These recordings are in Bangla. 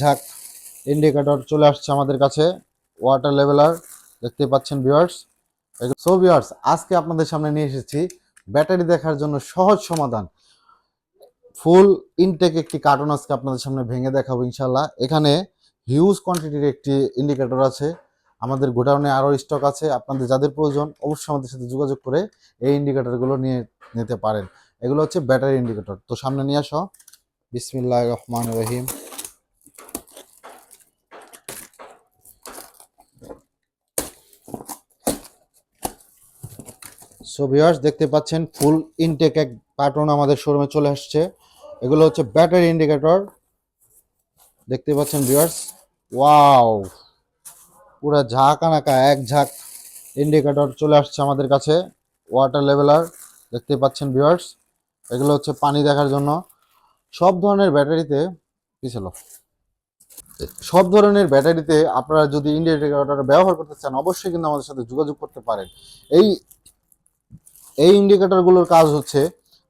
ঝাঁক ইন্ডিকেটর চলে আসছে আমাদের কাছে ওয়াটার লেভেলার দেখতে পাচ্ছেন ভিউয়ার্স সো ভিউয়ার্স আজকে আপনাদের সামনে নিয়ে এসেছি ব্যাটারি দেখার জন্য সহজ সমাধান। ফুল ইনটেক একটি কার্টুন আজকে আপনাদের সামনে ভেঙে দেখাবো ইনশাল্লাহ এখানে হিউজ কোয়ান্টিটির একটি ইন্ডিকেটর আছে। আমাদের গোডাউনে আরও স্টক আছে। আপনাদের যাদের প্রয়োজন অবশ্যই আমাদের সাথে যোগাযোগ করে এই ইন্ডিকেটরগুলো নিয়ে নিতে পারেন। এগুলো হচ্ছে ব্যাটারি ইন্ডিকেটর তো সামনে নিয়ে আসো। বিসমিল্লাহ রহমান রহিম। সো ভিউয়ার্স দেখতে পাচ্ছেন ফুল ইনটেক এক কার্টুন আমাদের শোরুমে চলে আসছে। এগুলো হচ্ছে ব্যাটারি ইন্ডিকেটর দেখতে পাচ্ছেন ভিউয়ার্স ওয়াও পুরা ঝাঁক আনাকা এক ঝাঁক ইন্ডিকেটর চলে আসছে আমাদের কাছে ওয়াটার লেভেলার দেখতে পাচ্ছেন ভিউয়ার্স এগুলো হচ্ছে পানি দেখার জন্য। সব ধরনের ব্যাটারিতে পিছল সব ধরনের ব্যাটারিতে আপনারা যদি ইন্ডিকেটর ব্যবহার করতে চান, অবশ্যই কিন্তু আমাদের সাথে যোগাযোগ করতে পারেন। এই এই ইন্ডিকেটরগুলোর কাজ হচ্ছে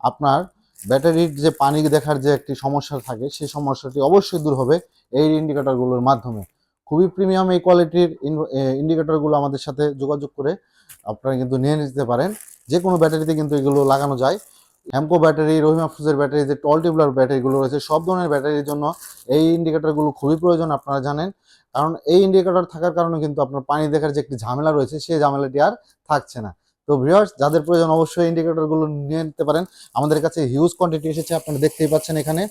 আপনার ব্যাটারির যে পানি দেখার যে একটি সমস্যা থাকে, সেই সমস্যাটি অবশ্যই দূর হবে এই ইন্ডিকেটরগুলোর মাধ্যমে। খুবই প্রিমিয়াম এই কোয়ালিটির ইন্ডিকেটরগুলো আমাদের সাথে যোগাযোগ করে আপনারা কিন্তু নিয়ে নিতে পারেন। যে কোনো ব্যাটারিতে কিন্তু এগুলো লাগানো যায়। হ্যামকো ব্যাটারি রহিমা ফুজের ব্যাটারি যে টল টিউবলার ব্যাটারিগুলো রয়েছে, সব ধরনের ব্যাটারির জন্য এই ইন্ডিকেটরগুলো খুবই প্রয়োজন আপনারা জানেন। কারণ এই ইন্ডিকেটর থাকার কারণে কিন্তু আপনার পানি দেখার যে একটি ঝামেলা রয়েছে, সেই ঝামেলাটি আর থাকছে না। তো ভিউয়ার্স যাদের প্রয়োজন অবশ্যই ইন্ডিকেটরগুলো নিয়ে নিতে পারেন। আমাদের কাছে হিউজ কোয়ান্টিটি এসেছে, আপনারা দেখতেই পাচ্ছেন এখানে।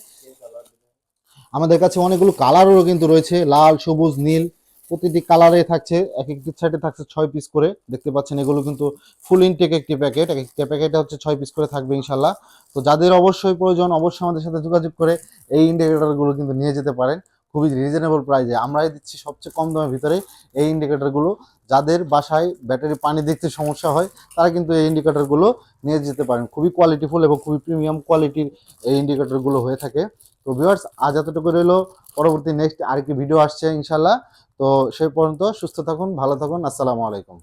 আমাদের কাছে অনেকগুলো কালারও কিন্তু রয়েছে, লাল, সবুজ, নীল, প্রতিটি কালারে থাকছে, এক একটি সাইডে থাকছে ছয় পিস করে। দেখতে পাচ্ছেন এগুলো কিন্তু ফুল ইনটেক একটি প্যাকেট এক একটা প্যাকেটে হচ্ছে ছয় পিস করে থাকবে ইনশাল্লাহ তো যাদের অবশ্যই প্রয়োজন, অবশ্যই আমাদের সাথে যোগাযোগ করে এই ইন্ডিকেটরগুলো কিন্তু নিয়ে যেতে পারেন। খুবই রিজনেবল প্রাইসে আমরাই দিচ্ছি সবচেয়ে কম দামের ভিতরে এই ইন্ডিকেটারগুলো যাদের বাসায় ব্যাটারি পানি দেখতে সমস্যা হয়, তারা কিন্তু এই ইন্ডিকেটারগুলো নিয়ে যেতে পারেন। খুবই কোয়ালিটিফুল এবং খুবই প্রিমিয়াম কোয়ালিটির এই ইন্ডিকেটারগুলো হয়ে থাকে। তো ভিউয়ার্স আজ এতটুকু রইল। পরবর্তী নেক্সট আরেকটি ভিডিও আসছে ইনশাল্লাহ তো সেই পর্যন্ত সুস্থ থাকুন, ভালো থাকুন। আসসালামু আলাইকুম।